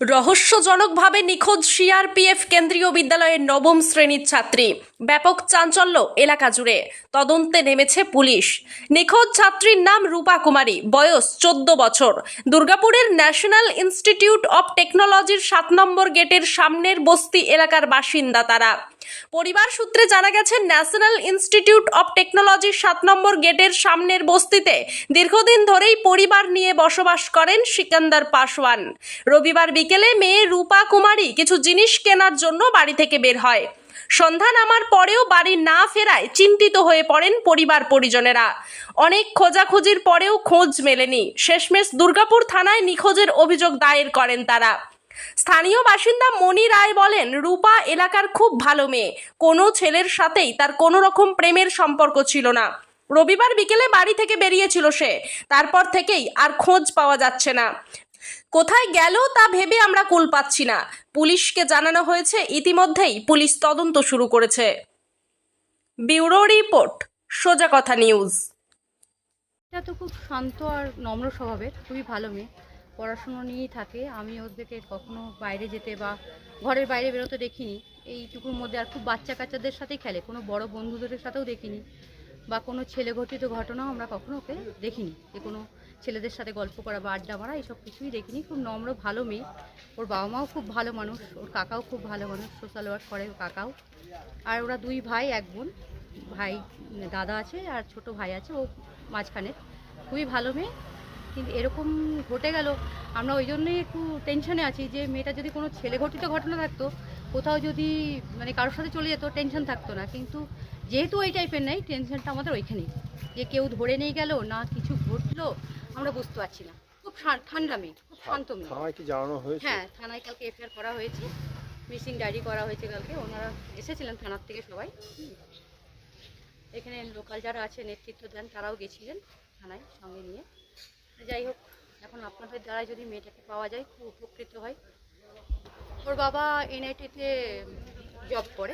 রহস্যজনকভাবে নিখোঁজ সিআরপিএফ কেন্দ্রীয় বিদ্যালয়ের নবম শ্রেণির ছাত্রী। ব্যাপক চাঞ্চল্য এলাকা জুড়ে। তদন্তে নেমেছে পুলিশ। নিখোঁজ ছাত্রীর নাম রূপা কুমারী, বয়স চোদ্দ বছর। দুর্গাপুরের ন্যাশনাল ইনস্টিটিউট অব টেকনোলজির সাত নম্বর গেটের সামনের বস্তি এলাকার বাসিন্দা তারা। পরিবার সূত্রে জানা গেছে, ন্যাশনাল ইনস্টিটিউট অব টেকনোলজির সাত নম্বর গেটের সামনের বস্তিতে দীর্ঘদিন ধরেই পরিবার নিয়ে বসবাস করেন সিকান্দার পাসওয়ান। রবিবার বিকেলে মেয়ে রূপা কুমারী কিছু জিনিস কেনার জন্য বাড়ি থেকে বের হয়। সন্ধ্যা নামার পরেও বাড়ি না ফেরায় চিন্তিত হয়ে পড়েন পরিবার পরিজনেরা। অনেক খোঁজাখুঁজির পরেও খোঁজ মেলেনি। শেষমেশ দুর্গাপুর থানায় নিখোঁজের অভিযোগ দায়ের করেন তারা। স্থানীয় বাসিন্দা মণি রায় বলেন, রূপা এলাকার খুব ভালো মেয়ে। কোনো ছেলের সাথেই তার কোনো রকম প্রেমের সম্পর্ক ছিল না। রবিবার বিকেলে বাড়ি থেকে বেরিয়েছিল সে। তারপর থেকেই আর খোঁজ পাওয়া যাচ্ছে না। কোথায় গেল তা ভেবে আমরা কুল পাচ্ছি না। পুলিশকে জানানো হয়েছে, ইতিমধ্যেই পুলিশ তদন্ত শুরু করেছে। ব্যুরো রিপোর্ট, সোজা কথা নিউজ। এটা তো খুব শান্ত আর নম্র স্বভাবের, খুবই ভালো মেয়ে। পড়াশুনো নিয়েই থাকে। আমি ওদেরকে কখনো বাইরে যেতে বা ঘরের বাইরে বেরোতে দেখিনি। এইটুকুর মধ্যে আর খুব বাচ্চা কাচ্চাদের সাথেই খেলে। কোনো বড় বন্ধুদের সাথেও দেখিনি বা কোনো ছেলে ঘটিত ঘটনাও আমরা কখনো ওকে দেখিনি। যে কোনো ছেলেদের সাথে গল্প করা বা আড্ডা মারা এইসব কিছুই দেখিনি। খুব নম্র, ভালো মেয়ে। ওর বাবা মাও খুব ভালো মানুষ। ওর কাকাও খুব ভালো মানুষ। সোশ্যাল ওয়ার্ক করে ওর কাকাও। আর ওরা দুই ভাই, এক বোন। ভাই, দাদা আছে আর ছোট ভাই আছে। ও মাঝখানে। খুবই ভালো মেয়ে। কিন্তু এরকম ঘটে গেল আমরা ওই জন্যই একটু টেনশনে আছি যে মেয়েটা যদি কোনো ছেলে ঘটিত ঘটনা থাকতো কোথাও যদি মানে কারোর সাথে চলে যেত টেনশন থাকতো না। কিন্তু যেহেতু এই টাইপের নেই টেনশনটা আমাদের ওইখানেই। যে কেউ ধরে নিয়ে গেল না কিছু ঘটলো আমরা বুঝতে পারছি না। খুব ঠান্ডা মেয়ে খুব শান্ত মেয়ে। থানায় কি জানানো হয়েছে? হ্যাঁ থানায় কালকে এফআইআর করা হয়েছে। মিসিং ডায়েরি করা হয়েছে কালকে ওনারা এসেছিলেন থানার থেকে সবাই। এখানে লোকাল যারা আছে নেতৃত্ব দেন তারাও গেছিলেন থানায় সঙ্গে নিয়ে। যাই হোক এখন আপনাদের দ্বারা যদি মেয়েটাকে পাওয়া যায় খুব উপকৃত হয় ওর বাবা এনআইটিতে জব করে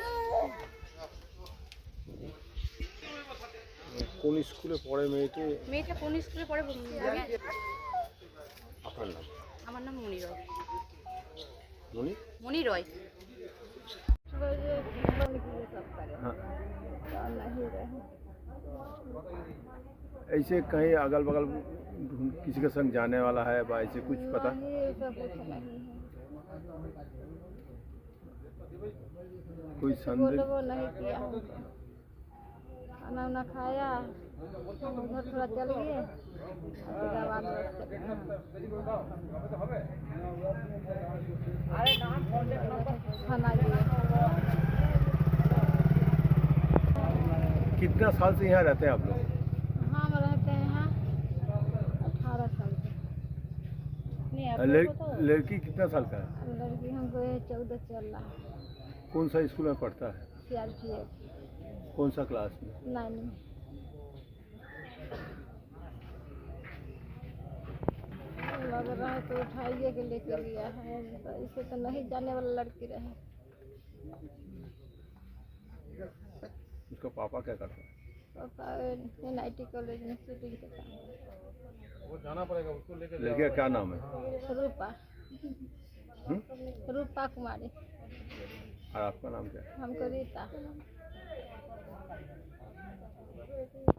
কোন স্কুলে পড়ে মেয়েটি মেয়েটা কোন স্কুলে পড়ে বলুন? আপনার নাম আমার নাম মনি রয় মনি মনি রয় हाँ ऐसे कहीं अगल बगल किसी के संग जाने वाला है बा ऐसे कुछ पता? कोई संदेह? नहीं किया। खाना उना खाया उधर थोड़ा चल गए चले। खाना कितना साल से यहाँ रहते हैं आप लोग हम रहते हैं यहाँ अठारह साल से नहीं आप लड़, लड़की कितना साल का है? लड़की हमको चौदह चल रहा है कौन सा स्कूल में पढ़ता है? कौन सा क्लास में? नाइन में। लग रहा है तो उठाइए के लेके गया है। तो इसे तो नहीं जाने वाला लड़की रहे। उसका पापा क्या करता है? एन आई टी कॉलेज में शूटिंग के काम लड़की का क्या नाम है? रूपा। हम्म? रूपा कुमारी। और आपका नाम क्या? है हमको रीता।